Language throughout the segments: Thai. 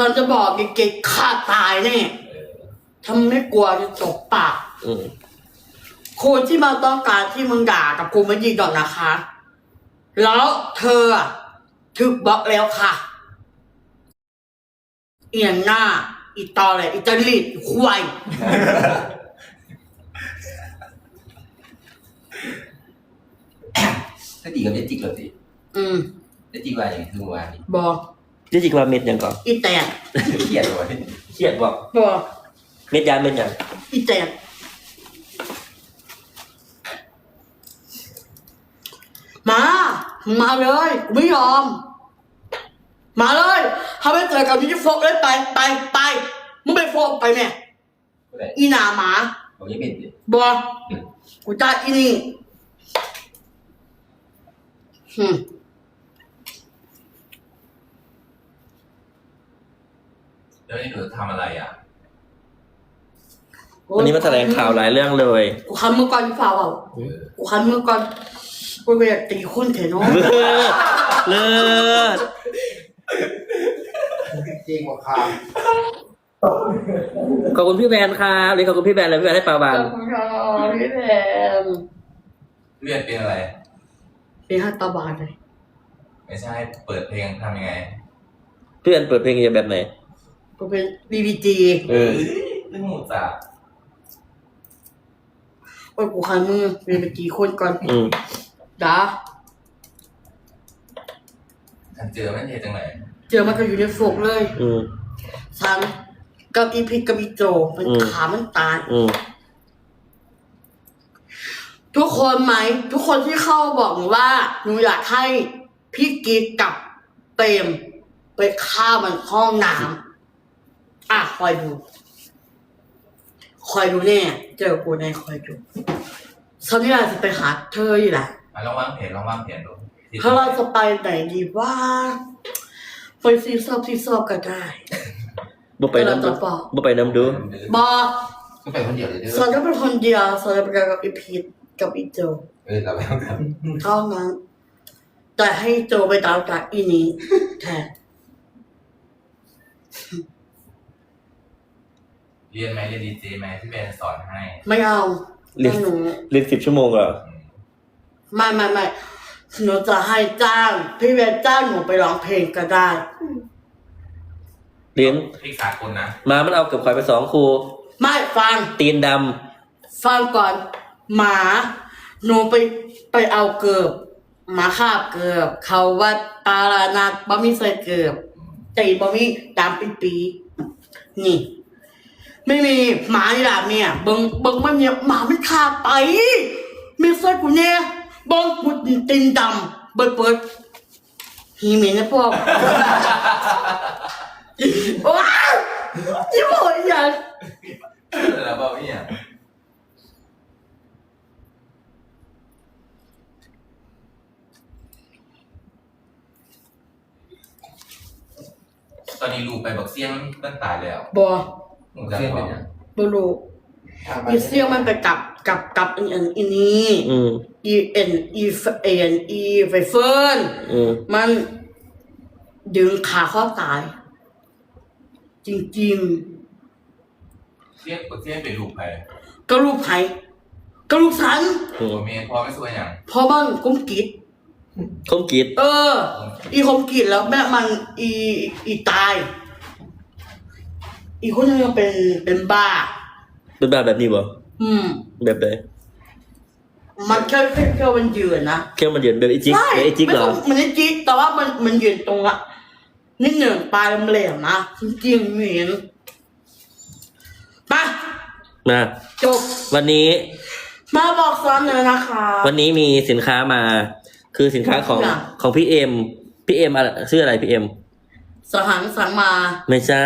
ฉันจะบอกเก๋ๆฆ่าตายแน่ทำไม่กลัวจะจบปากอืมคนที่มาต้องการที่มึงด่ากับกูไม่ดีดอกนะคะ แล้วเธออะถูกบล็อกแล้วค่ะ เอียงหน้า อีตอเลยอีจริตควายถ้าดีกับเดจิกเหรอสิอืมเดจิกว่าอย่างคือเมื่อวานนี้บอก จริงๆว่าเม็ดยังก่อนอีแตกเครียดเลยเครียดบอกบอกเม็ดยาเม็ดยังอีแตกมามาเลยกูไม่ยอม มาเลยถ้าไม่เจอกับนี่โฟกเลยไปไปไปมึงไปโฟกไปแม่ก็ได้อีหนาหมาผมยังเป็นดิบอกกูจ่ายอีนี่หื แล้วนี่หนูจะทำอะไรอะ วันนี้มาแถลงข่าวหลายเรื่องเลย กูคันมือก่อนพี่ฟ้าเปล่ากูคันมือก่อนกูไปอยากตีคนเถอะเนาะเลิศเลิศจริงกว่าคาขอบคุณพี่แบนครับเลยขอบคุณพี่แบนเลยพี่แบนให้ปลาบานขอบคุณครับพี่แพมเรียนเป็นอะไร เป็นห้าตาบานเลยไม่ใช่เปิดเพลงทำยังไง พี่แบนเปิดเพลงอย่างแบบไหน กูเป็นบีบีจีเออ เรื่องหมูจ่าโอ้ยกูคันมือบีบีจีคนก่อนอืมจ้าฉันเจอไม่เทจังไหนเจอมันก็อยู่ในโฟกเลยอืมฉันกับอีพิกกับอีโจมันอืม ขามันตาย อืม ทุกคนไหม ทุกคนที่เข้าบอกหนูว่าหนูอยากให้พี่กิ๊กกับเปรมไปฆ่ามันห้องน้ำ อะคอยดู คอยดูแน่ เจอกูแน่คอยดูฉันนี่แหละจะไปหาเธออยู่แหละอะลองวางแผนลองวางแผนดูถ้าเราจะไปไหนดีว่าไปซีซอบซีซอบก็ได้ บ่ไปน้ำดูเวลาต่อเปล่าบ่ไปน้ำดูบอกก็ไปคนเดียวเลยเด้ฉัอนก็เป็นคนเดียวฉันจะไปกับอีพีทกับอีโจเออเราไปเอากันเท่านั้นแต่ให้โจไปตามจากอีนี้แทน เรียนไหมเรียนดีเจไหมพี่แบนสอนให้ ไม่เอาเรียน ให้หนูเรียนสิบชั่วโมงเหรอไม่ไม่ไม่หนูจะให้จ้าง พี่เวทจ้างหนูไปร้องเพลงก็ได้ เรียนพริกสากลนะมามันเอาเกือบควายไปสองครูไม่ฟัง ตีนดฟังก่อน หมา หนูไปไปเอาเกือบหมาคาบเกือบ เขาว่าปารานักบ่มีใส่เกือบตีบ่มีดำปีปีนี่ ไม่มีหมานี่ล่ะเนี่ยเบิงเบิงมันเนี่ยหมามันคาบไปมีใส่กูเนี่ยเบิงกูตินดำเปิดเปิดฮีเหม็นนะพวกว้าวยี่ห้ออย่างแล้วบอกเนี่ยตอนนี้ลูกไปบอกเสียงตั้งตายแล้วบอหมูจ่า เพื่อนบเป็อนกยังบรูอีเซียมันไปกับกับกับอันอันอันนี้ำอืมอีเอ็นอีเฟเอ็นอีไฟเฟิร์นอืมมันดึงขาข้อตาย จริงเสียงเสียงเป็นลูกใครๆ ก็ลูกไผ่ก็ลูกสันอืมตัวเมียพ่อไม่สวยอย่างเพราะมันกุ้มกิด คมกีดเออ อีคมกิดแล้วแม่มันอีอีตาย อีคนนึงก็เป็นเป็นบ้า เป็นแบบแบบนี้บ่อืม แบบไหนมันแค่แค่แค่มันยืนนะแค่มันเดือนแบบไอจิกใช่แบบไอจิกเหรอ ไม่ต้องมันไม่จิกแต่ว่ามันมันยืนตรงอะนิดหนึ่งปลายมันแหลมนะจริงๆเหม็นไปมาจบ วันนี้มาบอกซ้อนเลยนะคะ วันนี้มีสินค้ามา คือสินค้าของค่ะ ของพี่เอ็มพี่เอ็มอะไรชื่ออะไรพี่เอ็ม สหังสังมาไม่ใช่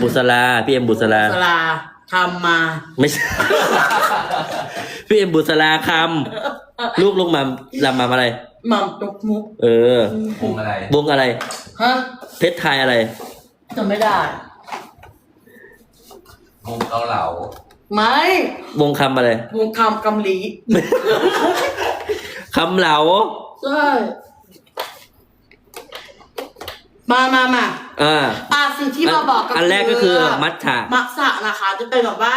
บุษราพี่เอ็มบุษราสลาทำมา ไม่ใช่ พี่เอ็มบุษราคำลูกลูกมาลำมาอะไร หม่ำตกมุกเออวงอะไรวงอะไร ฮะเพชรไทยอะไร จำไม่ได้วงเกาเหลาไม่วงคำอะไรวงคำกำลีคำเหลา ใช่ มามามาอ่า อะสิ่งที่มาบอกก็อันแรกก็คือมัทฉะมัทฉะนะคะจะเป็นแบบว่า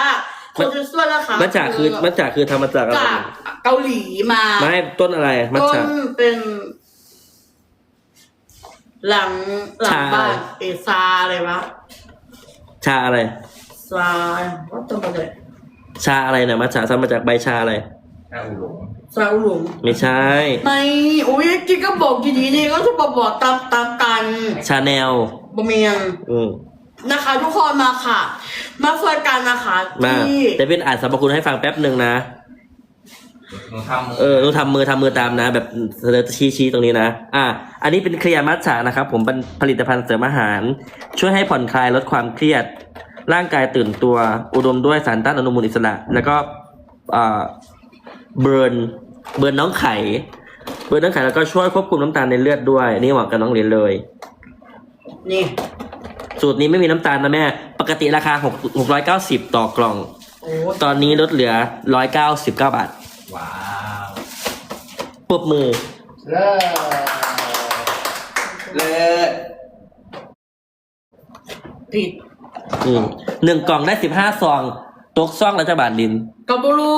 คนจะช่วยนะคะมัทฉะคือมัทฉะคือทำมาจากอะไรจากเกาหลีมาไม่ต้นอะไรมัทต้ฉะนเป็น หลังหลังชาบ้านเอซาอะไรวะชาอะไรซาว่าตัวมันเลยชาอะไรนะมัทฉะทำมาจากใบชาอะไรหน้าอุหลง ซาอุหลงไม่ใช่ไม่โอ้ยกิ๊กก็บอกดีๆนี่ก็จะบอกบอกตามตามกันชาแนลบะเมียงอืมนะคะ ทุกคนมาค่ะ มาช่วยกันนะคะมาที่แต่เป็นอ่านสรรพคุณให้ฟังแป๊บหนึ่งนะหนูทำมืเออต้องทำมือทำมือตามนะ แบบเสนอชี้ชี้ตรงนี้นะ อะอันนี้เป็นเคลียร์มัทฉะนะครับ ผมเป็นผลิตภัณฑ์เสริมอาหาร ช่วยให้ผ่อนคลายลดความเครียด ร่างกายตื่นตัว อุดมด้วยสารต้านอนุมูลอิสระ แล้วก็อ่า เบิร์นเบิร์นน้องไข่เบิร์นน้องไข่แล้วก็ช่วยควบคุมน้ำตาลในเลือดด้วย นี่เหมาะกับน้องเรียนเลย นี่ สูตรนี้ไม่มีน้ำตาลนะแม่ ปกติราคา6 690 ต่อกล่อง โอ้ตอนนี้ลดเหลือ 199 บาทว้าวปรบมือ เลิศเลิศผิดอืมหนึ่งกล่องได้สิบห้าซอง ตกซองละจะบาทดิน กับบลู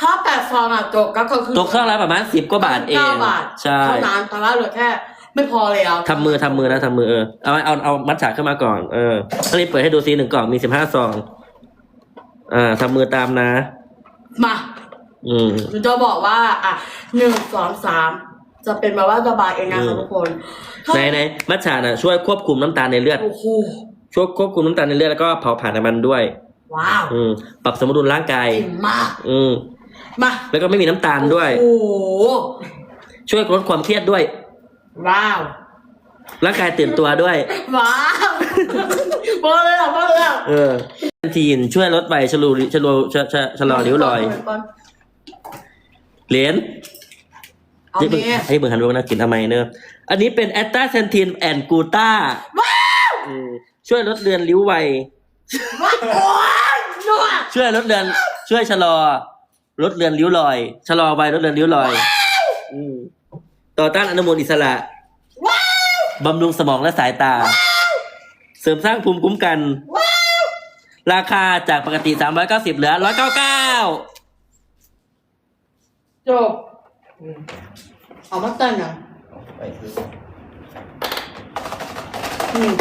ถ้าแปดฟองอะจบก็คือตกซองละประมาณสิบกว่าบาทเองเก้าบาทใช่เท่านั้นแต่ว่าเหลือแค่ ไม่พอเลยอะทำมือทำมือนะทำมือเออเอาเอาเอามัดฉากขึ้นมาก่อนเอออันนี้เปิดให้ดูซิหนึ่งกล่องมีสิบห้าซองอ่าทำมือตามนะ มาอืมหนูจะบอกว่า อะหนึ่งสองสามจะเป็นแบบว่าระบายเองนะอืคะมทุกคนถ้าในในมัดฉากน่ะช่วยควบคุมน้ำตาลในเลือดโอ้โหช่วยควบคุมน้ำตาลในเลือดแล้วก็เผาผลาญน้ำมันด้วย ว้าว อืมปรับสมดุลร่างกาย เก่งมาก อืมมาแล้วก็ไม่มีน้ำตาลด้วย โอ้โหช่วยลดความเครียดด้วย ว้าว ร่างกายตื่นตัวด้วย ว้าวพอเลยอะพอเลยอะเออทีนช่วยลดไวชะลอชะลอชะชะชะลอริ้วรอย เหรียญเอานี่มึงเนี่ยให้มึงหันไปนะกินทำไมเนอะอันนี้เป็นแอตตาเซนทีนแอนกูต้าช่วยลดเลือนริ้วไว ว้าวโอ้ย นัวช่วยลดเลือน ช่วยชะลอลดเลือนริ้วรอย ชะลอไวลดเลือนริ้วรอย อืมต่อต้านอนุมูลอิสระบำรุงสมองและสายตา เสริมสร้างภูมิคุ้มกันราคาจากปกติ 390 เหลือ 199 จบเอามาตั้งอะไปคืออืม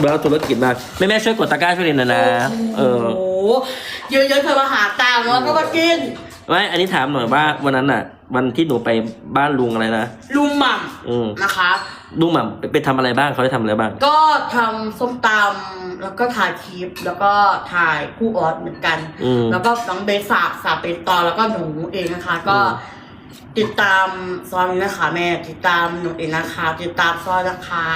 เบลธุรกิจมากแม่แม่ๆช่วยกดตะกร้าช่วยเรียนหนะนะ เออ โอ้โห เยอะๆเธอมาหาตังค์แล้วก็มากิน ไม่อันนี้ถามหน่อยว่าวันนั้นน่ะ วันที่หนูไปบ้านลุงอะไรนะ ลุงหม่อืมำนะคะ ลุงหม่ำไปไปทำอะไรบ้างเขาได้ทำอะไรบ้าง ก็ทำส้มตำแล้วก็ถ่ายคลิป แล้วก็ถ่ายคู่ออสเหมือนกัน อืมแล้วก็น้องเบสสาสาเป็นตอนแล้วก็หนูเองนะคะ ก็ อืม ติดตามซอยนี้นะคะแม่ติดตามหนูเองนะคะ ติดตามซอยนะคะ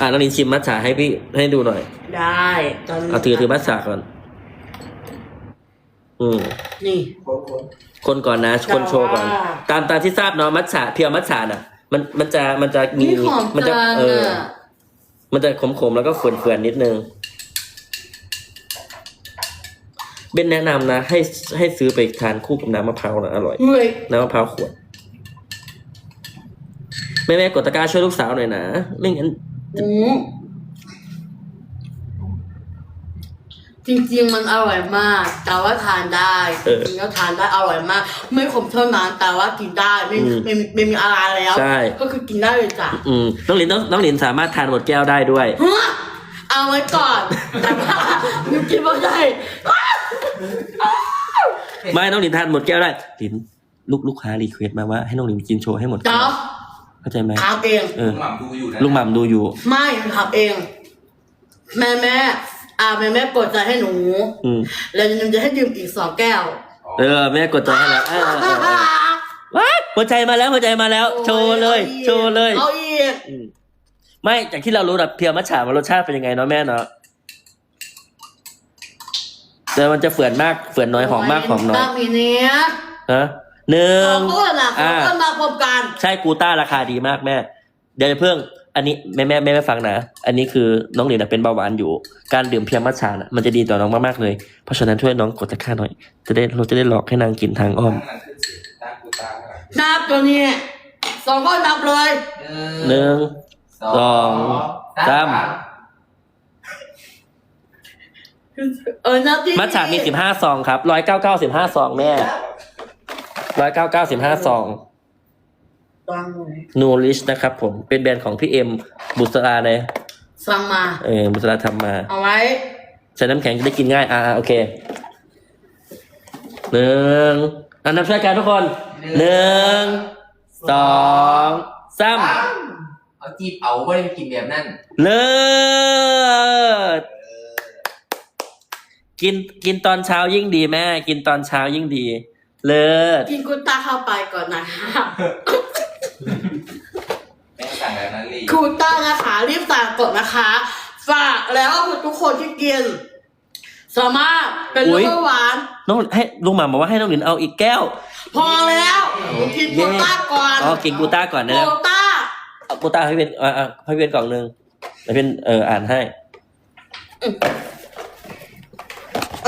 อะน้องลินชิมมัทฉะให้พี่ให้ดูหน่อยได้ตอนนี้เอาถือถือมัทฉะก่อน อืมนี่โค้งโค้งคนก่อนนะ คนโชว์ก่อนจ้าตามตามที่ทราบเนาะมัทฉะเพียวมัทฉะน่ะ มันมันจะมันจะมีนี่ของมัจะจานเอออะ มันจะขมๆแล้วก็เฟื่อนๆนิดนึงเบนแนะนำนะ ให้ให้ซื้อไปทานคู่กับน้ำมะพร้าวนะอร่อย เฮ้ยน้ำมะพร้าวขวด แม่แม่ๆกดตะกร้าช่วยลูกสาวหน่อยนะ ไม่งั้นอืม จริงๆ มันอร่อยมาก แต่ว่าทานได้เออจริงๆก็ทานได้อร่อยมาก ไม่ขมเท่านั้นแต่ว่ากินได้ไม่อืมไม่ไม่ไม่มีอะไรแล้ว ใช่ ก็คือกินได้เลยจ้ะอืมน้องหลินน้องน้องหลินสามารถทานหมดแก้วได้ด้วย ฮะเอาไว้ก่อนแต่ว่าหนูกินไม่ได้ไม่น้องหลินทานหมดแก้วได้หลินลูกลูกค้ารีเควสต์มาว่าให้น้องหลินกินโชว์ให้หมดแก้เจ้าวเข้าใจไหมทำเอง เอลุองหม่ำดูอยู่นะลุงหม่ำดูอยู่ ไม่หนูทำเอง แม่แม่ อ่าแม่แม่กดใจให้หนู อืมแล้วหนูจะให้ดื่มอีกสองแก้วเออแม่กดใจให้แล้วเออเออเออเออว้ายหัวใจมาแล้วหัวใจมาแล้ว โชว์เลยโชว์เลยเอาอีกอืมไม่จากที่เรารู้แบบเพียวมัทฉะมันรสชาติเป็นยังไงเนาะแม่เนาะแต่มันจะเฟื่อนมากเฟื่อนน้อยหอมมากหอมน้อยตั้งมีเนี้ยฮะหนึ่สองงคนอะสองคนมาพบกัน ใช่กูต้าราคาดีมากแม่ เดี๋ยวเพิ่ง อันนี้แม่แม่แม่แม่ฟังนะ อันนี้คือน้องเหรียญน่ะเป็นเบาหวานอยู่ การดื่มเพียงมัทฉะน่ะมันจะดีต่อน้องมากๆเลย เพราะฉะนั้นช่วยน้องกดตะกร้าหน่อย จะได้เราจะได้หลอกให้นางกินทางอ้อมตั้งนั่นคือสิตั้งกูตาข้างหลังนับตัวนี้สองคนนับเลยหนึ่ง สองสสาม เออนะที่มัทฉะมีสิบห้าซองครับร้อยเก้าเก้าสิบห้าซองแม่ร้อยเก้าเก้าสิบห้าซอง ฟังเลยนูริชนะครับผมเป็นแบรนด์ของพี่เอ็มบุษราเลยฟังมา เออบุษราทำมา เอาไว้ ใส่น้ำแข็งจะได้กินง่ายอ่าโอเคหนึ่งอันนับช่วยกันทุกคนหนึ่งสองสามเอาจีบเอาไม่ได้กินแบบนั้นเลิศกินกินตอนเช้ายิ่งดีแม่ กินตอนเช้ายิ่งดี เลิศกินกุต้าเข้าไปก่อนนะคะ แม่สั่งแบบนั้นเลยกูต้านะคะ รีบสั่งก่อนนะคะ ฝากแล้วทุกคนที่กิน สามารถเป็นลูกหวาน น้องให้ลุงหมาบอกว่าให้น้องหลินเอาอีกแก้ว พอแล้วกินกูต้าก่อนอ๋อกินกูต้าก่อนนะกูต้าเอากูต้าให้เป็นเอ่าให้เป็นกล่องหนึ่งแล้วเป็นเอออ่านให้เอา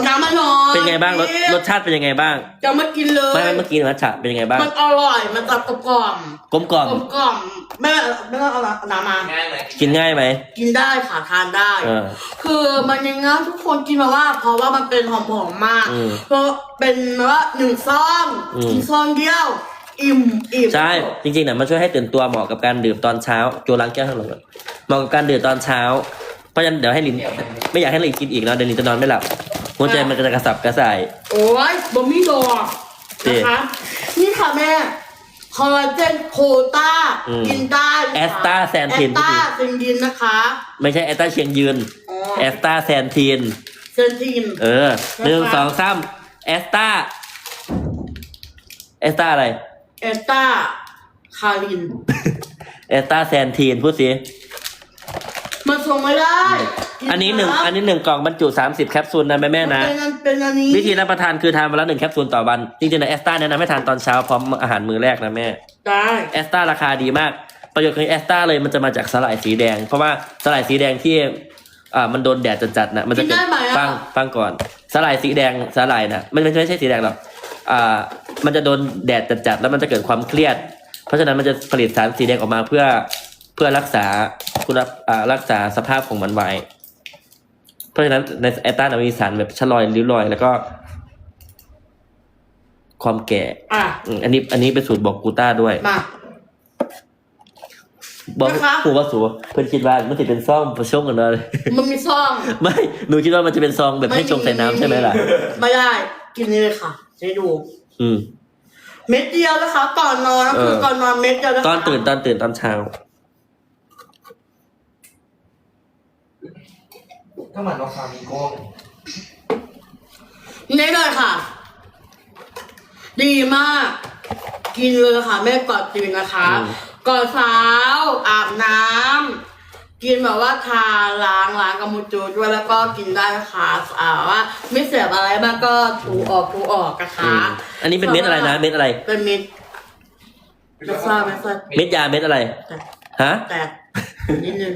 น้ำมาหน่อยเป็นไงบ้างรสรสชาติเป็นยังไงบ้างจะมากินเลยไม่ไม่เมื่อกี้มัทฉะเป็นยังไงบ้าง มันอร่อยมันจะกรอบกล่อมกลมกล่อมกลมกล่อมไม่ไม่ต้องเอาน้ำมาง่ายไหมกินง่ายไหมกินได้ค่ะทานได้ เออ คือมันยังงั้นทุกคนกินมาว่า เพราะว่ามันเป็นหอมๆมาก อืมเพราะเป็นว่าหนึ่งซองอืม กินซองเดียว อิ่มอิ่มใช่จริงๆเนี่ยมันช่วยให้ตื่นตัวเหมาะกับการดื่มตอนเช้าโจล้างแก้วข้างหลังก่อนเหมาะกับการดื่มตอนเช้า เพราะฉะนั้นเดี๋ยวให้ลินไม่อยากให้ลินกินอีกเนาะเดี๋ยวลินจะนอนไม่หลับ หัวใจมันก็จะกระสับกระส่าย โอ้ยบะหมี่ดอกนะคะ นี่ค่ะแม่ คอลลาเจนโคต้าอืมกินได้ค่ะแอสตาแซนทิน แอสตาเซนดินนะคะไม่ใช่แอสตาเชียงยืนอ๋อแอสตาแซนทีน เซนดิน เออหนึ่งสองสามแอสตาแอสตาอะไรแอสตาคาริน แอสตาแซนทีนพูดสิ มันส่งไม่ได้กิ อันนี้หนึ่งครับอันนี้หนึ่งกล่องบรรจุสามสิบแคปซูลนะแม่แม่ๆนะ เป็นอันเป็นอันนี้วิธีรับประทานคือทานวันละหนึ่งแคปซูลต่อวัน จริงๆนะแอสตาแนะนำให้ทานตอนเช้าพร้อมอาหารมื้อแรกนะแม่ได้แอสตาราคาดีมาก ประโยชน์ของแอสตาเลยมันจะมาจากสลายสีแดง เพราะว่าสลายสีแดงที่อ่ามันโดนแดดจัดๆนะมันจะเกิดฟังฟังก่อนสลายสีแดงสลายนะมันไม่ใช่สีแดงหรอกอ่ามันจะโดนแดดจัดๆแล้วมันจะเกิดความเครียด เพราะฉะนั้นมันจะผลิตสารสีแดงออกมาเพื่อเพื่อรักษาคุณภาพอ่ารักษาสภาพของมันไว้ เพราะฉะนั้นในแอสตามีสารแบบชะลอยริ้วรอย แล้วก็ ความแก่อะอืมอันนี้ อันนี้เป็นสูตรบอกกูต้าด้วยมาบอกนะคะครูว่าสูเพื่อนคิดว่ามันจะเป็นซองประชงกันเลยมันมีซอง ไม่หนูคิดว่ามันจะเป็นซองแบบให้ชงใส่น้ำใช่ไหมล่ะไม่ได้ กินนี่เลยค่ะให้ดู อืมเม็ดเดียวนะคะก่อนนอนก็คือเออก่อนนอนเม็ดเดียวนะคะตอนตื่นตอนตื่นตอนเช้า ก็เหมือนว่าความมีโก้งนี่เลยค่ะ ดีมาก กินเลยค่ะแม่ก่อนตื่นนะคะอืมก่อนเช้าอาบน้ำกินแบบว่าทาล้างล้างกับมูจูด้วยแล้วก็กินได้นะคะอ่าว่าไม่เสียบอะไรบ้างก็ถูออกถูออกนะคะอืมอันนี้เป็นเม็ดอะไรนะ เม็ดอะไร เป็นเม็ดไม่ทราบไม่ทราบเม็ดยาเม็ดอะไรแต่ฮะ แต่นิดนึง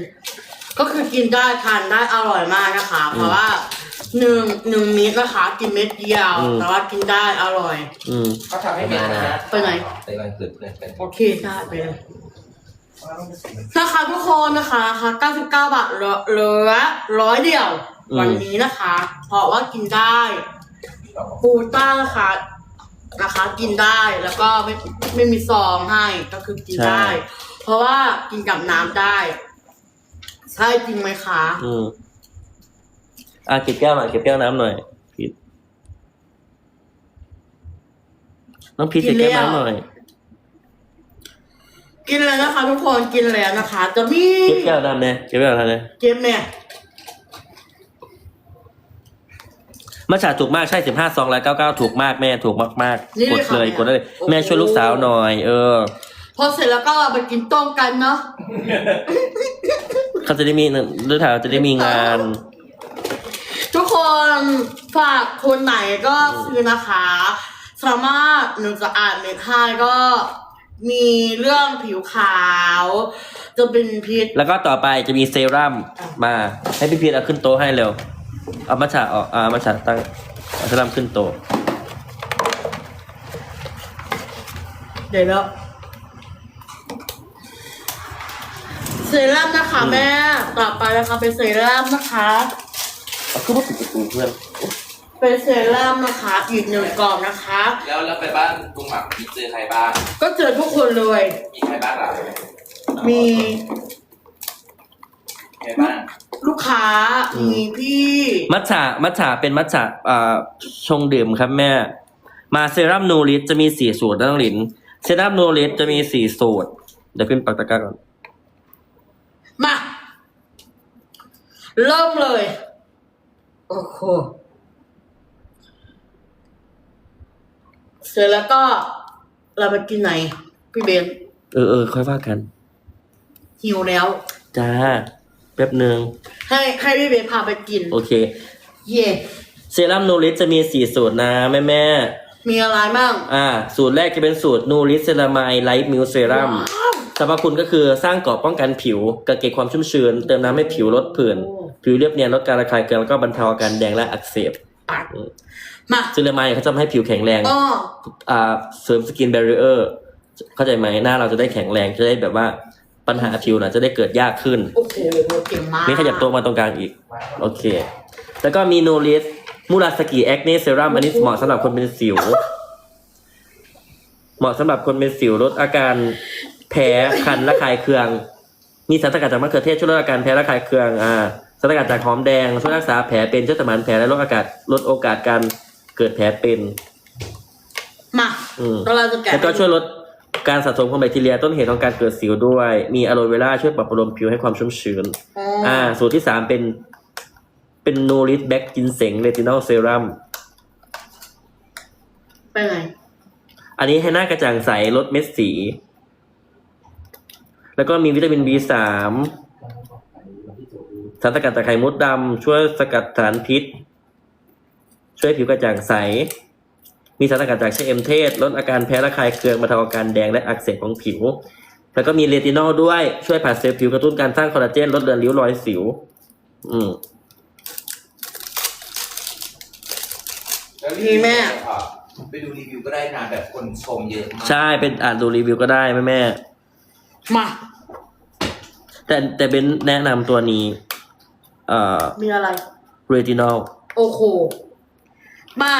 ก็คือกินได้ทานได้อร่อยมากนะคะ เพราะว่าหนึ่งหนึ่งเม็ดนะคะกินเม็ดเดียว อืม แต่ว่ากินได้อร่อย อืม เขาทำให้เป็นนะ ไปไหน ไปวันเกิดเพื่อนเป็นโอเคได้ไปเลยนะคะทุกคนนะคะนะคะ99 บาทเหลือเหลือร้อยเดียว อืม วันนี้นะคะ เพราะว่ากินได้ปูต้านะคะนะคะ กินได้แล้วก็ไม่ไม่มีซองให้ก็คือกินได้ เพราะว่ากินกับน้ำได้ ใช่จริงไหมคะ อืมอะเก็บแก้วหน่อยเก็บแก้วน้ำหน่อยพีทน้องพีทเก็บแก้วน้ำหน่อยกินเลยนะคะทุกคนกินแล้วนะคะ จะมีเก็บแก้วน้ำเนี่ยเก็บแก้วน้ำเนี่ยเกมเนี่ยมัชฉาถูกมากใช่สิบห้าซองร้อยเก้าเก้าถูกมากแม่ถูกมากมากๆนี่กดค่ะเลยแม่กดได้เลยโอ้โห แม่ช่วยลูกสาวหน่อย เออ พอเสร็จแล้วก็ไปกินต้มกันเนาะ เขาจะได้มีด้วยถ่ายจะได้มีงาน ทุกคนฝากคนไหนก็ซื้อนะคะ สามารถหนึ่งจะอ่านเม็ดให้ก็มีเรื่องผิวขาว จะเป็นพิษ แล้วก็ต่อไปจะมีเซรั่มมาให้พี่พีทเอาขึ้นโต๊ะให้เร็ว เอามัชฉาออกเอามัชฉาตั้งเอาเซรั่มขึ้นโต๊ะ เดี๋ยวแล้ว เซรั่มนะคะแม่ต่อไปนะคะเป็นเซรั่มนะคะ เอาขึ้นมาปิดประตูเพื่อนเป็นเซรั่มนะคะ อีกหนึ่งกล่องนะคะ แล้วแล้วไปบ้านลุงหมักมีเจอใครบ้าง ก็เจอทุกคนเลย มีใครบ้างล่ะมีใครบ้างลูกค้ามีพี่มัทฉะมัทฉะเป็นมัทฉะอ่าชงดื่มครับแม่ มาเซรั่มนูริสจะมีสี่สูตรนะน้องหลิน เซรั่มนูริสจะมีสี่สูตร เดี๋ยวขึ้นปากตะกร้าก่อน มา เริ่มเลย โอ้โหเสร็จแล้วก็เราไปกินไหน พี่เบนเออเออค่อยว่ากัน หิวแล้ว จ้า แป๊บหนึ่งให้ให้พี่เบนพาไปกิน โอเค เย่เซรั่มนูริสจะมีสี่สูตรนะแม่แม่มีอะไรบ้าง ๆอ่า สูตรแรกจะเป็นสูตรนูริสเซรามายไลท์มิลเซรั่ม ว้าวส รรพคุณก็คือสร้างเกราะป้องกันผิวกระเก็บความชุ่มชื้น เติมน้ำให้ผิวลดผื่นโอ้ผิวเรียบเนียนลดการระคายเคืองแล้วก็บรรเทาอาการแดงและอักเสบปัดมาเซรามายเขาจะทำให้ผิวแข็งแรงก็อ่าเสริมสกินแบร r เออร์เข้าใจไหมหน้าเราจะได้แข็งแรงจะได้แบบว่าปัญหาผิวน่ะจะได้เกิดยากขึ้นโอ้โหเก่งมากนี่ขยับตัวมาตรงกลางอีก โอเค แล้วก็มีโนลิสมูราสกิแอคเนเซรั่มอันนี้เหมาะสำหรับคนเป็นสิว เหมาะสำหรับคนเป็นสิวลดอาการ แพ้คันและคลายเคือง มีสารสกัดจากมะเขือเทศช่วยลดอาการแพ้และคลายเคืองอ่าสารสกัดจากหอมแดงช่วยรักษาแผลเป็นช่วยสมานแผลและลดอากาศลดโอกาสการเกิดแผลเป็น มาอืมก็เราจะแกะแล้วก็ช่วยลดการสะสมของแบคทีเรียต้นเหตุของการเกิดสิวด้วย มีอะโลเวราช่วยปรับประโลมผิวให้ความชุ่มชื้น อ๋ออ่า สูตรที่สามเป็น เป็นโนริสแบ็กกินเสงเรตินอลเซรั่มไปไหนอันนี้ให้หน้ากระจ่างใสลดเม็ดสี แล้วก็มีวิตามิน B3 สารสกัดจากไข่มดดำช่วยสกัดสารพิษ ช่วยให้ผิวกระจ่างใส มีสารสกัดจากชะเอมเทศ ลดอาการแพ้ระคายเคืองบรรเทาอาการแดงและอักเสบของผิว แล้วก็มีเรตินอลด้วยช่วยผัดเซลล์ผิวกระตุ้นการสร้างคอลลาเจนลดเลือนริ้วรอยสิว อืมแล้วรีวิวเนี่ยค่ะไปดูรีวิวก็ได้นะแบบคนชมเยอะมาก ใช่เป็นอ่านดูรีวิวก็ได้แม่แม่ มาๆแต่แต่เป็นแนะนำตัวนี้ เอ่อมีอะไร เรตินอลโอ้โห มา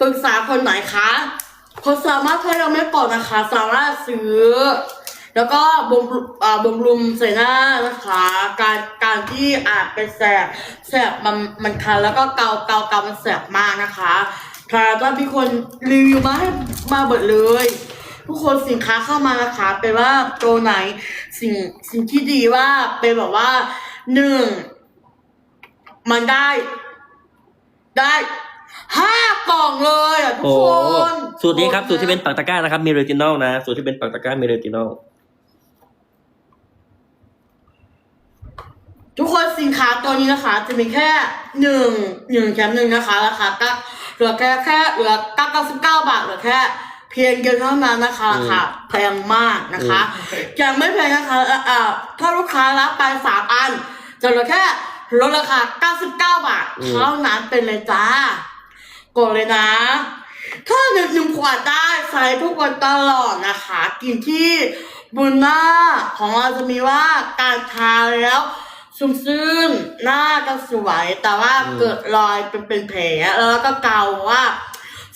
ปรึกษาคนไหนคะคนสามารถถ้ายังไม่กดนะคะ สามารถซื้อ แล้วก็บำรุอ่าบำรุงใส่หน้านะคะ การการที่อาจเป็นแสบแสบมันมันคันแล้วก็เกาเกาเกามันแสบมากนะคะค่ะถ้าพี่คนรีวิวมาให้มาเบิดเลย ทุกคนสินค้าเข้ามานะคะเป็นว่าตัวไหนสิ่งสิ่งที่ดีว่าเป็นแบบว่าหนึ่งมันได้ ได้ห้ากล่องเลยอะทุกโอ้คนสูตรนี้ครับ สูตรที่เป็นปักตะกร้านะครับมีเรตินอลนะสูตรที่เป็นปักตะกร้ามีเรตินอลทุกคนสินค้าตัวนี้นะคะ จะมีแค่หนึ่งหนึ่งแถมหนึ่งนะคะราคาก็เหลือแค่แค่เหลือเก้าเก้าสิบเก้าบาทเหลือแค่ เพียงเดียวเท่านั้นนะคะราคาแพงมากนะคะยังไม่แพงนะคะเอ่อเอ่อถ้าลูกค้ารับไปสามอันจะเหลือแค่ลดราคาเก้าสิบเก้าบาทเท่านั้นเป็นเลยจ้ากดเลยนะ ถ้าหนึ่งหนึ่งขวดได้ใช้ทุกวันตลอดนะคะ กินที่บนหน้าของเราจะมีว่าการทาแล้วชุ่มซื่นหน้าก็สวย แต่ว่าเกิดรอยเป็นเป็นแผลแล้วก็เกาว่า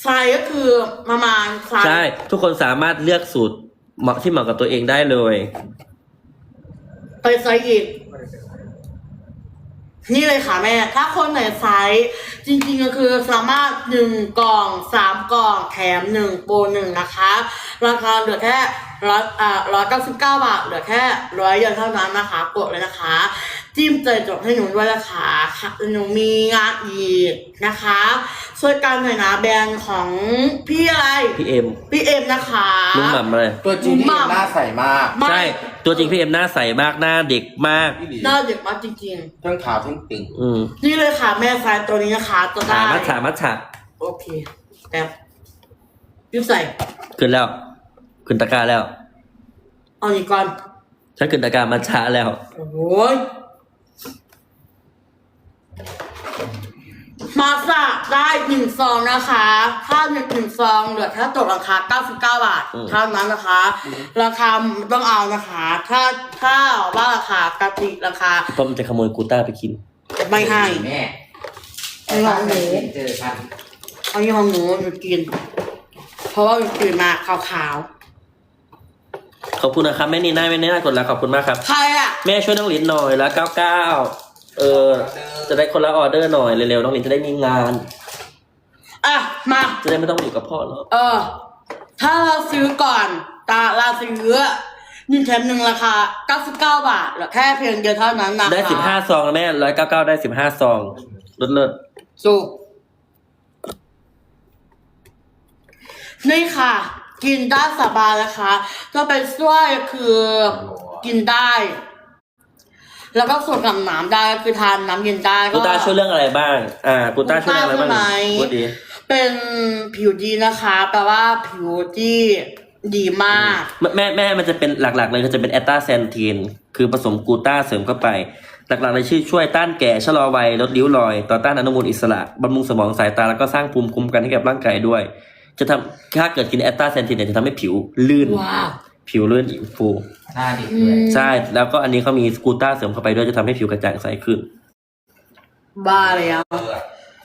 ใช้ก็คือประมาณใช้ใช่ ทุกคนสามารถเลือกสูตรเหมาะที่เหมาะกับตัวเองได้เลย ไปใช้อีก นี่เลยค่ะแม่ ถ้าคนไหนไซส์จริงๆก็คือสามารถหนึ่งกล่องสามกล่องแถมหนึ่งโปรหนึ่งนะคะ ราคาเหลือแค่ร้อยอ่าร้อยเก้าสิบเก้าบาทเหลือแค่ร้อยเยวเท่านั้นนะคะ กดเลยนะคะ จิ้มเจจดให้หนูด้วยนะคะหนูมีงานอีกนะคะ ช่วยกันหน่อยนะแบรนด์ของพี่อะไร พี่เอ็มพี่เอ็มนะคะลุงหม่ำเลยตัวจริงที่หม่ำหน้าใสมากไม่ใช่ ตัวจริงพี่เอ็มหน้าใสมากหน้าเด็กมากพี่หลีหน้าเด็กมากจริงทั้งขาวทั้งตึงอืมๆนี่เลยค่ะแม่ไซส์ตัวนี้นะคะจะได้ถามัดฉามัดฉาโอเคแป๊บยิบใส่ ขึ้นแล้ว ขึ้นตะกร้าแล้ว เอาอีกก่อนฉันขึ้นตะกร้ามัดฉาแล้ว โอ้ย มาสะได้หนึ่งซองนะคะถ้าหนึ่งหนึ่งซองเหลือแค่ตกราคา99 บาทอืม เท่านั้นนะคะ ราคาต้องเอานะคะ ถ้าถ้าว่าราคากติราคาเพราะมันจะขโมยกูต้าไปกิน ไม่ให้แม่ไม่เอาหนูเจอกันเอายี่ห้อหนูหนูกิน เพราะว่าหนูตื่นมาขาวขอบคุณนะครับแม่นีน่าแม่นีน่ากดแล้วขอบคุณมากครับ ๆใครอะแม่ช่วยน้องลินหน่อยแล้วเก้าเก้า เออ จะได้คนละออเดอร์หน่อยเร็วๆน้องลินจะได้มีงาน อะ มา จะได้ไม่ต้องอยู่กับพ่อแล้ว เออ ถ้าเราซื้อก่อน ตาเราซื้อหนึ่งแถมหนึ่งราคา 99 บาทเหลือแค่เพียงเดียวเท่านั้นนะคะได้สิบห้าซองนะแม่ร้อยเก้าเก้าได้สิบห้าซองลดเลิศสุกนี่ค่ะ กินได้สบายนะคะ ก็เป็นช่วยคือกินได้ แล้วก็ส่วนกับน้ำได้ก็คือทานน้ำเย็นได้กูต้าช่วยเรื่องอะไรบ้าง อ่ากูต้าช่วยเรื่องอะไรบ้างกูต้าใช่ไหมพูดดีเป็นผิวดีนะคะแปลว่าผิวที่ดีมากแม่แม่แม่มันจะเป็นหลักๆ เลยก็จะเป็นแอตตาแซนทีนคือผสมกูต้าเสริมเข้าไป หลักๆเลยชื่อช่วยต้านแก่ชะลอวัยลดริ้วรอย ต่อต้านอนุมูลอิสระบำรุงสมองสายตาแล้วก็สร้างภูมิคุ้มกันให้กับร่างกายด้วย จะทำถ้าเกิดกินแอตตาแซนทีนเนี่ยจะทำให้ผิวลื่น ว้าวผิวลื่นฟู หน้าเด็กอืด้วยมใช่ แล้วก็อันนี้เขามีสกูต้าเสริมเข้าไปด้วยจะทำให้ผิวกระจ่างใสขึ้น บ้าเลยอะ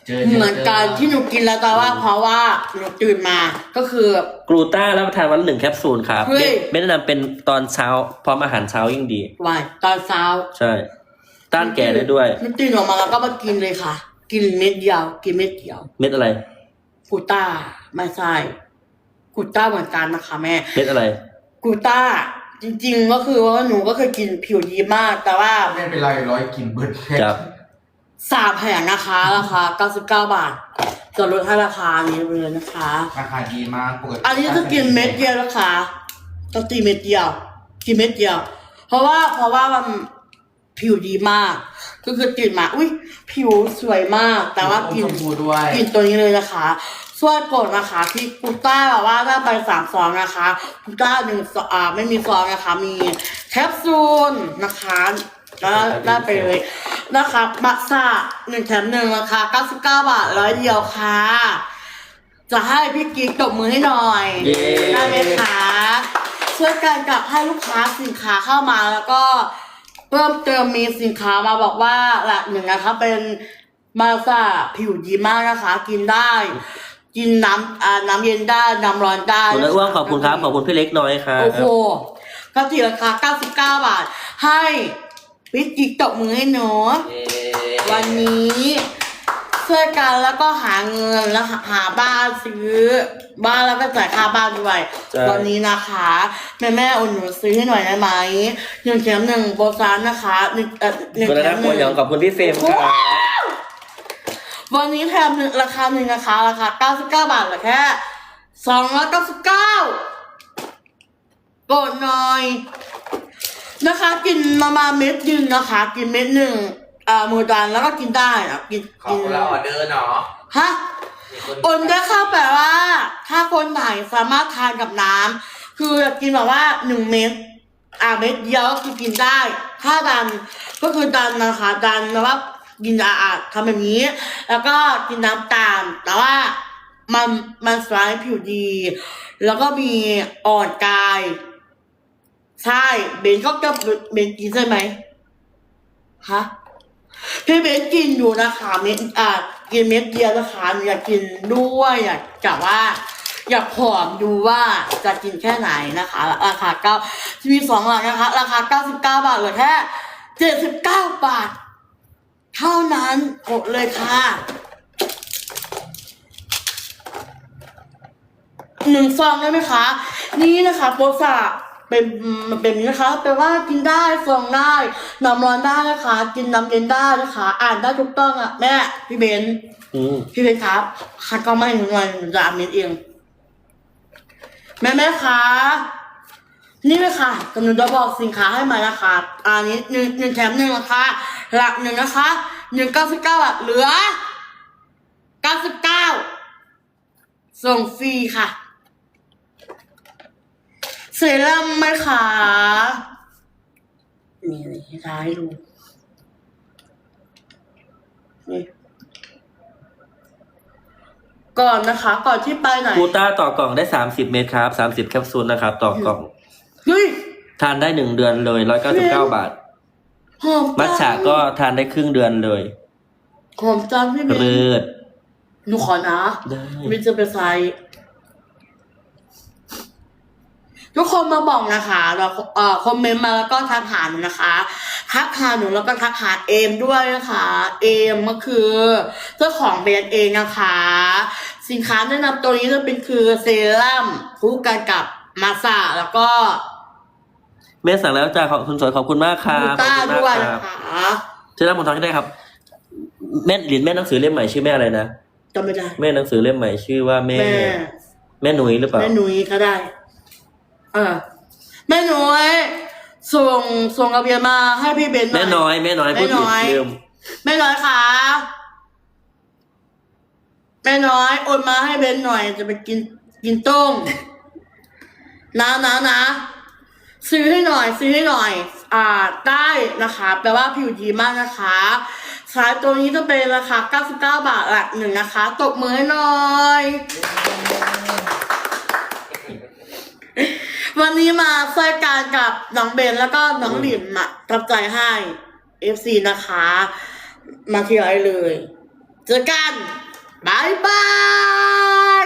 เจอเหมือนกันที่หนูกินแล้วแต่ว่าเพราะว่าหนูตื่นมาก็คือกลูต้ารับประทานวันละหนึ่งแคปซูลครับเฮ้ยไม่ไม่แนะนำเป็นตอนเช้า พร้อมอาหารเช้ายิ่งดีวันตอนเช้าใช่ ต้านแก่ได้ด้วย หนูตื่นออกมาแล้วก็มากินเลยค่ะ กินเม็ดเดียวกินเม็ดเดียวเม็ดอะไร กูต้าไม่ใช่กูต้าเหมือนกันนะคะแม่ เม็ดอะไร กูต้า จริง ๆ ก็คือว่าหนูก็เคยกินผิวดีมาก แต่ว่าไม่เป็นไรร้อยกินเบิร์ดแค่ครับ สามแผงนะคะราคา99บาทจะลดให้ราคานี้ไปเลยนะคะ ราคาดีมากปกติอันนี้จะกินเม็ดเดียวนะคะต้องตีเม็ดเดียวกินเม็ดเดียว เพราะว่าเพราะว่ามันผิวดีมาก ก็คือตื่นมา อุ้ยผิวสวยมาก แต่ว่ากินชมพูด้วย กินตัวนี้เลยนะคะช่วยกดนะคะที่กูต้าแบบว่าถ้าไปสามซองนะคะกูต้าหนึ่งซองอ่าไม่มีซองนะคะ มีแคปซูลนะคะแล้วได้ไปเลยนะคะบักซ่าหนึ่งแถมหนึ่งราคา99บาทร้อยเดียวค่ะ จะให้พี่กิ๊กตบมือให้หน่อยเย้ได้ไหมคะช่วยกันกับให้ลูกค้าสินค้าเข้ามาแล้วก็ เพิ่มเติมมีสินค้ามาบอกว่าหลักหนึ่งนะคะเป็นมาซาผิวดีมากนะคะ กินได้ กินน้ำอ่าน้ำเย็นได้ น้ำร้อนได้คุณอ้วงขอบคุณครับขอบคุณพี่เล็กน้อยครับโอ้โหก็ตีราคา99 บาท ให้พี่กิ๊กตบมือให้หนูเย้วันนี้ ช่วยกันแล้วก็หาเงินแล้วหาหาบ้านซื้อ บ้านแล้วก็จ่ายค่าบ้านด้วยใช่วันนี้นะคะ แม่แม่ๆอุ่นหนูซื้อให้หน่อยได้ไหมหนึ่งแถมหนึ่งโบซานนะคะหนึ่งเอ่อหนึ่งคุณแถนะมหหัวนึ่ง หยองขอบคุณพี่เฟรมครับวันนี้แถมหนึ่งราคาหนึ่งนะคะราคาเก้าสิบเก้าบาทเหลือแค่สองร้อยเก้าสิบเก้ากดหน่อย นะคะ กินมามาเม็ดหนึ่งนะคะ กินเม็ดหนึ่ง อ่ามือดันแล้วก็กินได้นะกินขอบกินคุณเราออเดอร์เนาะฮะมีคนโอนได้เข้าแปลว่า ถ้าคนไหนสามารถทานกับน้ำคือกินแบบว่าหนึ่งเม็ดอ่าเม็ดเดียวก็คือกินได้ ถ้าดันก็คือดันนะคะดันแบบว่ากินอาอาทำแบบนี้ แล้วก็กินน้ำตามแต่ว่ามันมันสลายผิวดี แล้วก็มีอ่อนกาย ใช่ เบนก็จะเบนกินใช่ไหมฮะ พี่เบนกินอยู่นะคะเม็ดอ่ากินเม็ดเดียวนะคะอยากกินด้วยอยากกะว่าอยากผอมดูว่าจะกินแค่ไหนนะคะ ราคาเก้ามีสองหลักนะคะ ราคาเก้าสิบเก้าบาทเหลือแค่เจ็ดสิบเก้าบาท เท่านั้นกดเลยค่ะหนึ่งซองได้ไหมคะ นี่นะคะโปรสะ เป็นมันเป็นอย่างนี้นะคะแปลว่ากินได้ฟองได้น้ำร้อนได้นะคะ กินน้ำเย็นได้นะคะ อ่านได้ถูกต้องอะแม่พี่เบนอืมพี่เพชรครับคัดก็ไม่หนูหน่อยหนูจะอ่านเม็ดเอง แม่แม่คะนี่เลยค่ะกำลังจะบอกสินค้าให้มานะคะอันนี้หนึ่งหนึ่งแถมหนึ่งนะคะ หลักหนึ่งนะคะหนึ่งเก้าสิบเก้าบาทเหลือเก้าสิบเก้าส่งฟรีค่ะ เซรั่มไหมคะนี่นี่ให้ทายให้ดูนี่ก่อนนะคะ ก่อนที่ไปไหนกูต้าต่อกล่องได้สามสิบเมตรครับสามสิบแคปซูลนะครับ ต่อกล่องเฮ้ยทานได้หนึ่งเดือนเลยร้อยเก้าสิบเก้าบาท หอมจังมัทฉะก็ทานได้ครึ่งเดือนเลยหอมจังพี่เบนเลิศหนูขอนะได้วิจะไปใส่ ทุกคนมาบอกนะคะแล้วเอ่อคอมเมนต์มาแล้วก็ทักหาหนูนะคะทักหาหนูแล้วก็ทักหาเอมด้วยนะคะ เอมก็คือเจ้าของแบรนด์เองนะคะ สินค้าแนะนำตัวนี้จะเป็นคือเซรั่มคู่กันกับมาสาแล้วก็แม่สั่งแล้วจ้าขอบคุณสวยขอบคุณมากคบูรับขอบต้าคุณด้วยมากคนะรับคะเจะได้หมดทางที่ได้ครับ แม่หลินแม่หนังสือเล่มใหม่ชื่อแม่อะไรนะจำไม่ได้แม่หนังสือเล่มใหม่ชื่อว่าแม่ แม่แม่หนุ่ยหรือเปล่า แม่หนุ่ยก็ได้ เออแม่หนุ่ยส่งส่งกระเบียนมาให้พี่เบนหน่แม่อย น้อยแม่น้อยพูดผิดแม่น้อย ลืมแม่น้อยคะแม่น้อยโอนมาให้เบนหน่อย จะไปกินกินต้มนะนะนะซื้อให้หน่อย ซื้อให้หน่อย อ่าได้นะคะ แปลว่าผิวดีมากนะคะสายตัวนี้จะเป็นราคา99 บาทละหนึ่งนะคะ ตบมือให้หน่อย วันนี้มาช่วยการกับน้องเบนแล้วก็น้องหลินอะรับใจให้ FC นะคะ มาที่ไรเลย เจอกันบายบาย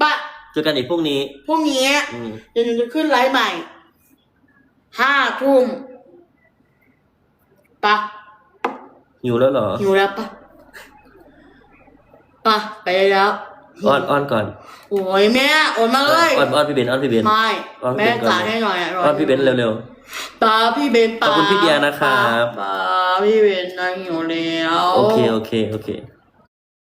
ปะเจอกันอีกพรุ่งนี้ พรุ่งนี้อืมเดี๋ยวหนูจะขึ้นไลฟ์ใหม่ห้าทุ่มปะหิวแล้วเหรอ หิวแล้วปะปะไปได้แล้ว อ้อนอ้อนก่อนโอ้ยแม่โอนมาเลยอ้อนอ้อนพี่เบนอ้อนพี่เบนไม่อ้อนพี่แม่เบนก่อนจ่ายให้หน่อยะอ้อนพี่เบนเร็วป้าพี่เบนป้าขอบคุณพี่เดียนะครับป้าพี่เบนนั่งอยู่แล้วๆโอเคโอเคโอเค